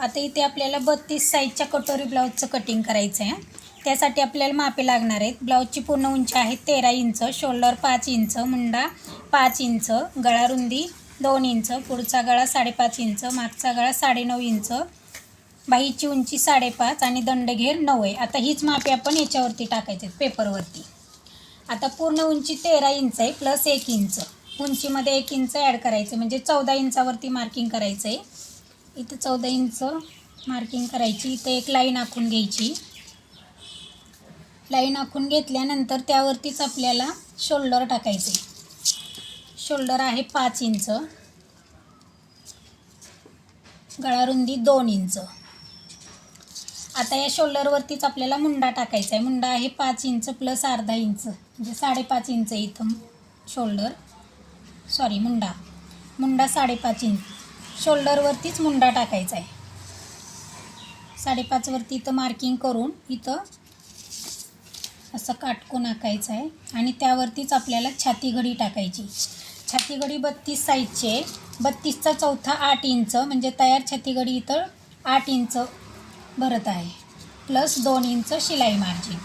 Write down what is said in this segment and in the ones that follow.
आता इथे आपल्याला बत्तीस साईजच्या कटोरी ब्लाऊजचं कटिंग करायचं आहे त्यासाठी आपल्याला मापे लागणार आहेत. ब्लाऊजची पूर्ण उंची आहे तेरा इंच शोल्डर पाच इंच मुंडा पाच इंच गळा रुंदी दोन इंच पुढचा गळा साडेपाच इंच मागचा गळा साडेनऊ इंच बाहीची उंची साडेपाच आणि दंडघेर नऊ आहे. आता हीच मापे आपण याच्यावरती टाकायचे आहेत, पेपरवरती आता पूर्ण उंची तेरा इंच आहे प्लस एक इंच. उंचीमध्ये एक इंच ॲड करायचं म्हणजे चौदा इंचावरती मार्किंग करायचं आहे इथं चौदा इंच मार्किंग करायची. इथं एक लाईन आखून घ्यायची. लाईन आखून घेतल्यानंतर त्यावरतीच आपल्याला शोल्डर टाकायचे. शोल्डर आहे पाच इंच. गळारुंदी दोन इंच. आता या शोल्डरवरतीच आपल्याला मुंडा टाकायचा आहे. मुंडा आहे पाच इंच प्लस अर्धा इंच. म्हणजे साडेपाच इंच इथं शोल्डर सॉरी मुंडा. मुंडा साडेपाच इंच. शोल्डरवरतीच मुंडा टाकायचा आहे. साडेपाचवरती इथं मार्किंग करून इथं असं काटकून आखायचं आहे आणि त्यावरतीच आपल्याला छाती घडी टाकायची. छाती घडी बत्तीस साईजची आहे बत्तीसचा चौथा आठ इंच म्हणजे तयार छाती घडी इथं आठ इंच भरत आहे. प्लस दोन इंच शिलाई मार्जिन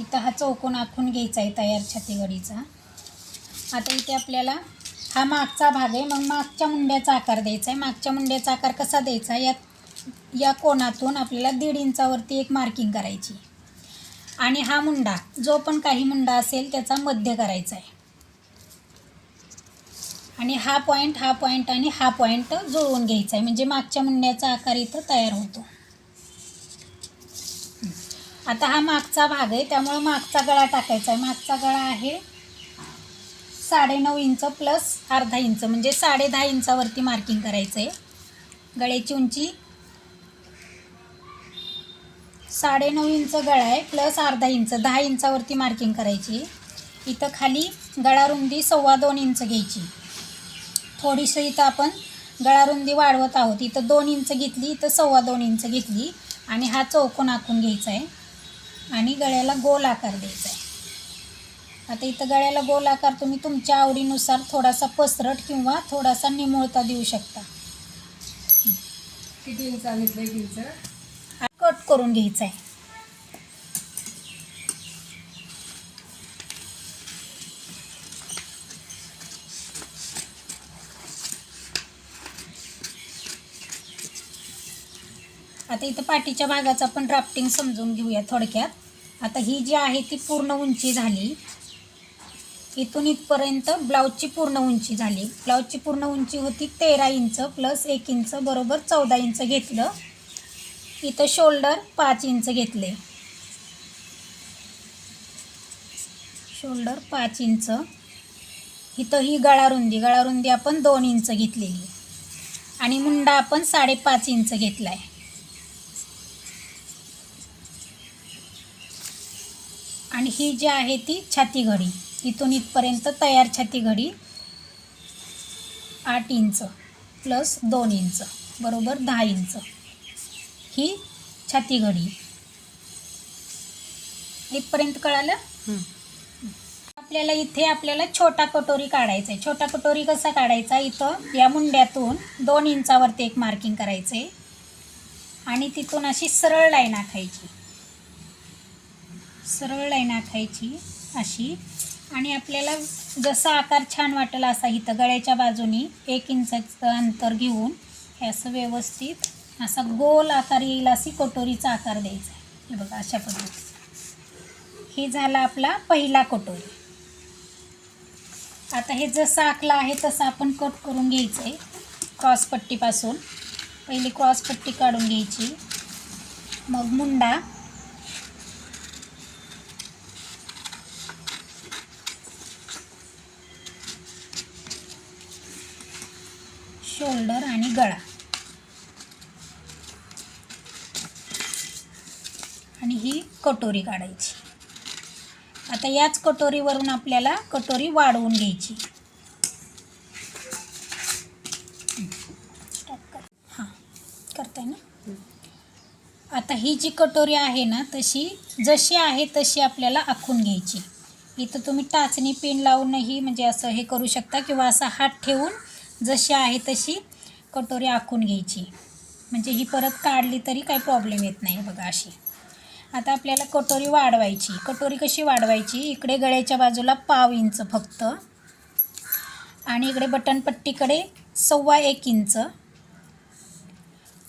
इथं हा चौकोन आखून घ्यायचा आहे तयार छातीगडीचा आता इथे आपल्याला हा मागचा भाग आहे. मग मागच्या मुंड्याचा आकार द्यायचा आहे. मागच्या मुंड्याचा आकार कसा द्यायचा? या या कोणातून आपल्याला दीड इंचावरती एक मार्किंग करायची आणि हा मुंडा जो पण काही मुंडा असेल त्याचा मध्य करायचा आहे. आणि हा पॉईंट हा पॉईंट आणि हा पॉईंट जुळवून घ्यायचा आहे. म्हणजे मागच्या मुंड्याचा आकार इथं तयार होतो. आता हा मागचा भाग आहे. त्यामुळं मागचा गळा टाकायचा आहे. मागचा गळा आहे साडेनऊ इंच प्लस अर्धा इंच म्हणजे साडे दहा इंचावरती मार्किंग करायचं आहे गळ्याची उंची साडेनऊ इंच गळा आहे प्लस अर्धा इंच दहा इंचावरती मार्किंग करायची. इथं खाली गळारुंदी सव्वा दोन इंच घ्यायची. थोडीशी इथं आपण गळारुंदी वाढवत आहोत. इथं दोन इंच घेतली इथं सव्वा दोन इंच घेतली. आणि हा चौकोन आखून घ्यायचा आहे. आणि गळ्याला गोल आकार द्यायचा आहे. आता इथं गळ्याला गोल आकार तुम्ही तुमच्या आवडीनुसार थोडासा पसरट किंवा थोडासा निमुळता देऊ शकता. किती इंच सांगितलं एक इंच? हा कट करून घ्यायचा आहे आता इथं पाठीच्या भागाचं आपण ड्राफ्टिंग समजून घेऊया थोडक्यात. आता ही जी आहे ती पूर्ण उंची झाली. इथून इथपर्यंत ब्लाऊजची पूर्ण उंची झाली. ब्लाऊजची पूर्ण उंची होती तेरा इंच प्लस एक इंच बरोबर चौदा इंच घेतलं. इथं शोल्डर पाच इंच घेतले. शोल्डर पाच इंच. इथं ही गळारुंदी गळारुंदी आपण दोन इंच घेतलेली. आणि मुंडा आपण साडेपाच इंच घेतला आहे आणि ही जी आहे ती छाती घडी इथून इथपर्यंत तयार छाती घडी आठ इंच प्लस दोन इंच बरोबर दहा इंच ही छाती घडी. इथपर्यंत कळालं? आपल्याला इथे आपल्याला छोटा कटोरी काढायचा आहे. छोटा कटोरी कसा काढायचा? इथं या मुंड्यातून दोन इंचावरती एक मार्किंग करायचं आहे आणि तिथून अशी सरळ लाईन आखायची. सरळ लाईन आखायची अशी आणि आपल्याला जसा आकार छान वाटेल असा इथं गळ्याच्या बाजूनी एक इंचाचं अंतर घेऊन हे असं व्यवस्थित असा गोल आकार येईल अशी कटोरीचा आकार द्यायचा आहे. हे बघा अशा पद्धतीचा. हे झाला आपला पहिला कटोरी. आता हे जसं आखलं आहे तसं आपण कट करून घ्यायचं आहे क्रॉसपट्टीपासून पहिली क्रॉसपट्टी काढून घ्यायची. मग मुंडा शोल्डर आणि गळा. आणि ही कटोरी काढायची. आता याच कटोरीवरून आपल्याला कटोरी वाढवून घ्यायची. हां करताय ना? आता ही जी कटोरी आहे ना तशी जशी आहे तशी आपल्याला आखून घ्यायची. इथं तुम्ही टाचणी पिन लावूनही म्हणजे असं हे करू शकता किंवा असा हात ठेवून जशी आहे तशी कटोरी आखून घ्यायची. म्हणजे ही परत काढली तरी काही प्रॉब्लेम येत नाही बघा अशी. आता आपल्याला कटोरी वाढवायची. कटोरी कशी वाढवायची? इकडे गळ्याच्या बाजूला पाव इंच फक्त. आणि इकडे बटनपट्टीकडे सव्वा एक इंच.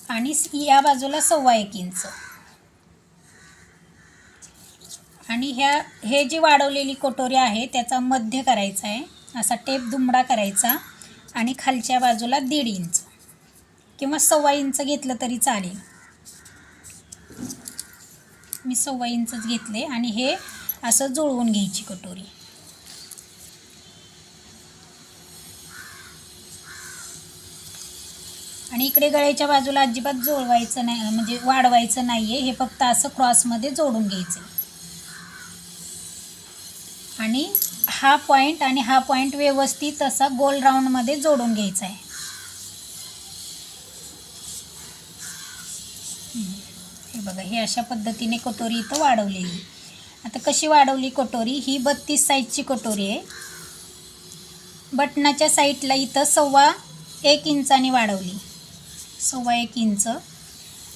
आणि या बाजूला सव्वा एक इंच. आणि ह्या हे जी वाढवलेली कटोरी आहे त्याचा मध्य करायचा आहे. असा टेप दुमडा करायचा. आणि खालच्या बाजूला दीड इंच किंवा सव्वा इंच घेतलं तरी चालेल. मी सव्वा इंचच घेतले आणि हे असं जुळवून घ्यायची कटोरी. आणि इकडे गळ्याच्या बाजूला अजिबात जुळवायचं नाही म्हणजे वाढवायचं नाही आहे हे फक्त असं क्रॉसमध्ये जोडून घ्यायचं आहे आणि हा पॉईंट आणि हा पॉईंट व्यवस्थित असा गोल राऊंडमध्ये जोडून घ्यायचा आहे. हे बघा हे अशा पद्धतीने कटोरी इथं वाढवलेली आता कशी वाढवली कटोरी? ही बत्तीस साईजची कटोरी आहे. बटनाच्या साईडला इथं सव्वा एक इंचाने वाढवली. सव्वा एक इंच.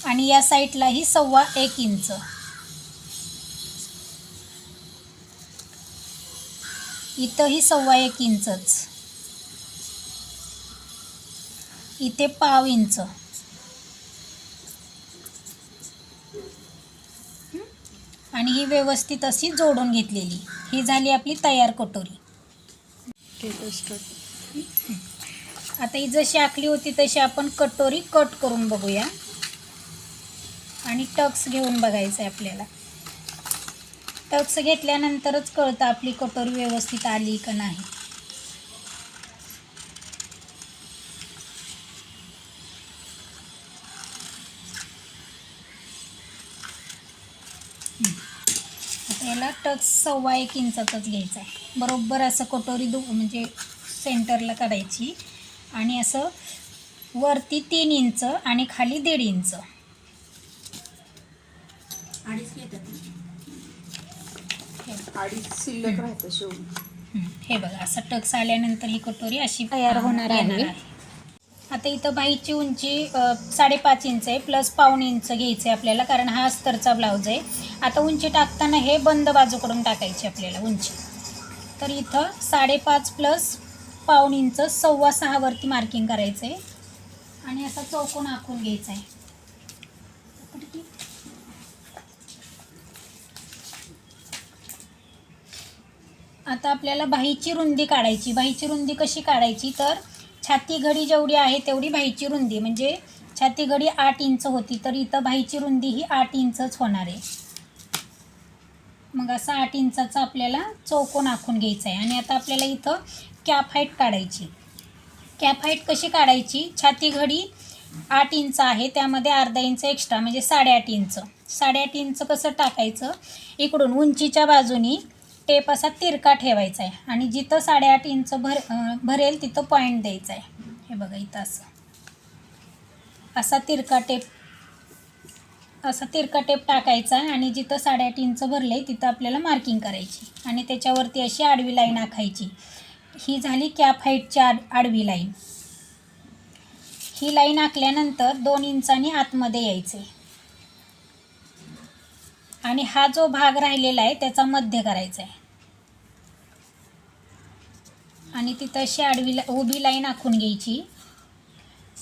आणि या साईडलाही सव्वा एक इंच. इथंही सव्वा एक इंचच. इथे पाव इंच. आणि ही व्यवस्थित अशी जोडून घेतलेली. ही झाली आपली तयार कटोरी. आता ही जशी आखली होती तशी आपण कटोरी कट करून बघूया. आणि टक्स घेऊन बघायचं आहे आपल्याला. टक्स घेतल्यानंतरच कळतं आपली कटोरी व्यवस्थित आली का नाही. याला टच सव्वा एक इंचाचाच घ्यायचा आहे. बरोबर असं कटोरी दु म्हणजे सेंटरला काढायची. आणि असं वरती तीन इंच आणि खाली दीड इंच. अडीच हे शिल्लक राहतं हं, हे बघा असं टक्स आल्यानंतर ही कटोरी अशी तयार होणार आहे. आता इथं बाईची उंची अ, साडेपाच इंच आहे प्लस पाऊण इंच घ्यायचं आहे आपल्याला कारण हा अस्तरचा ब्लाऊज आहे. आता उंची टाकताना हे बंद बाजूकडून टाकायची आपल्याला उंची. तर इथं साडेपाच प्लस पाऊण इंच सव्वा सहावरती मार्किंग करायचं आहे आणि असा चौकोन आखून घ्यायचा आहे. आता आपल्याला बाहीची रुंदी काढायची. बाहीची रुंदी कशी काढायची? तर छाती घडी जेवढी आहे तेवढी बाहीची रुंदी. म्हणजे छाती घडी आठ इंच होती तर इथं बाहीची रुंदी ही आठ इंचच होणार आहे. मग असा आठ इंचाचा आपल्याला चौकोन आखून घ्यायचा आहे. आणि आता आपल्याला इथं कॅप हाईट काढायची. कॅप हाईट कशी काढायची? छाती घडी आठ इंच आहे त्यामध्ये अर्धा इंच एक्स्ट्रा म्हणजे साडेआठ इंच. साडेआठ इंच कसं टाकायचं? इकडून उंचीच्या बाजूनी टेप असा तिरका ठेवायचा आहे. आणि जिथं साडेआठ इंच भर भरेल तिथं पॉईंट द्यायचा आहे. हे बघा इथं असं. असा तिरका टेप असा तिरका टेप टाकायचा आहे आणि जिथं साडेआठ इंच भरले तिथं आपल्याला मार्किंग करायची. आणि त्याच्यावरती अशी आडवी लाईन आखायची. ही झाली कॅप हाईटची आड आडवी लाईन ही लाईन आखल्यानंतर दोन इंचांनी आतमध्ये यायचे. आणि हा जो भाग राहिलेला आहे त्याचा मध्य करायचा आहे. आणि तिथं तशी आडवी ला उभी लाईन आखून घ्यायची.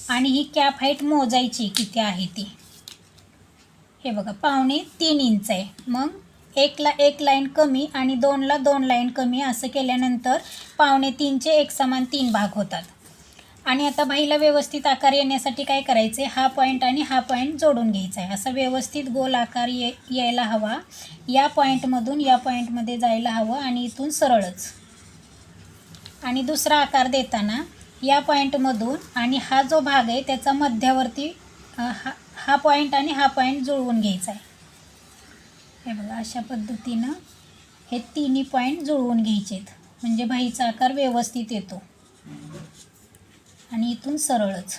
आणि ही कॅप हाईट मोजायची किती आहे ती. हे बघा पावणे तीन इंच आहे. मग एकला एक लाईन कमी आणि दोनला दोन लाईन कमी असं केल्यानंतर पावणे तीनचे एक समान तीन भाग होतात. आणि आता बाईला व्यवस्थित आकार येण्यासाठी काय करायचं आहे हा पॉईंट आणि हा पॉईंट जोडून घ्यायचा आहे असा व्यवस्थित गोल आकार ये यायला हवा. या पॉईंटमधून या पॉईंटमध्ये जायला हवं आणि इथून सरळच. आणि दुसरा आकार देताना या पॉईंटमधून आणि हा जो भाग आहे त्याचा मध्यावरती हा हा पॉईंट आणि हा पॉईंट जुळवून घ्यायचा आहे. हे बघा अशा पद्धतीनं हे तिन्ही पॉईंट जुळवून घ्यायचे आहेत. म्हणजे भाईचा आकार व्यवस्थित येतो. आणि इथून सरळच.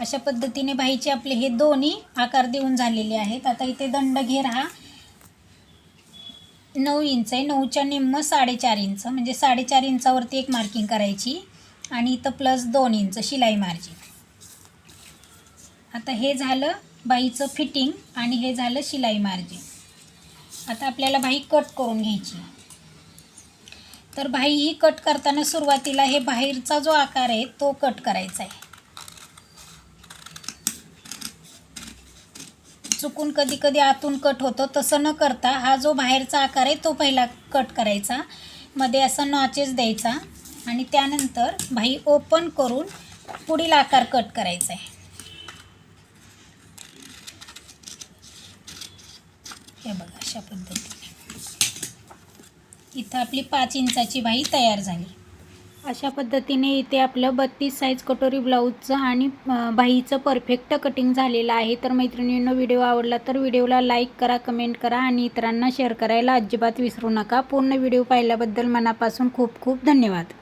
अशा पद्धतीने भाईचे आपले हे दोन्ही आकार देऊन झालेले आहेत. आता इथे दंडघेर हा नऊ इंच आहे. नऊच्या निम्म साडेचार इंच. म्हणजे साडेचार इंचावरती एक मार्किंग करायची. आणि इथं प्लस दोन इंच शिलाई मार्जिन आता हे झालं बाईचं फिटिंग आणि हे झालं शिलाई मार्जिन आता आपल्याला बाई कट करून घ्यायची. तर बाई ही कट करताना सुरुवातीला हे बाहेरचा जो आकार आहे तो कट करायचा आहे. चुकून कधी कधी आतून कट होतो तसं न करता हा जो बाहेरचा आकार आहे तो पहिला कट करायचा. मध्ये असं नॉचेस द्यायचा आणि त्यानंतर भाई ओपन करून पुढील आकार कट करायचा आहे. हे बघा अशा पद्धतीने. इथं आपली पाच इंचाची बाई तयार झाली. अशा पद्धतीने इथे आपलं बत्तीस साईज कटोरी ब्लाऊजचं आणि बाईचं बाहीचं परफेक्ट कटिंग झालेलं आहे. तर मैत्रिणींनो व्हिडिओ आवडला तर व्हिडिओला लाईक करा कमेंट करा आणि इतरांना शेअर करायला अजिबात विसरू नका. पूर्ण व्हिडिओ पाहिल्याबद्दल मनापासून खूप खूप धन्यवाद.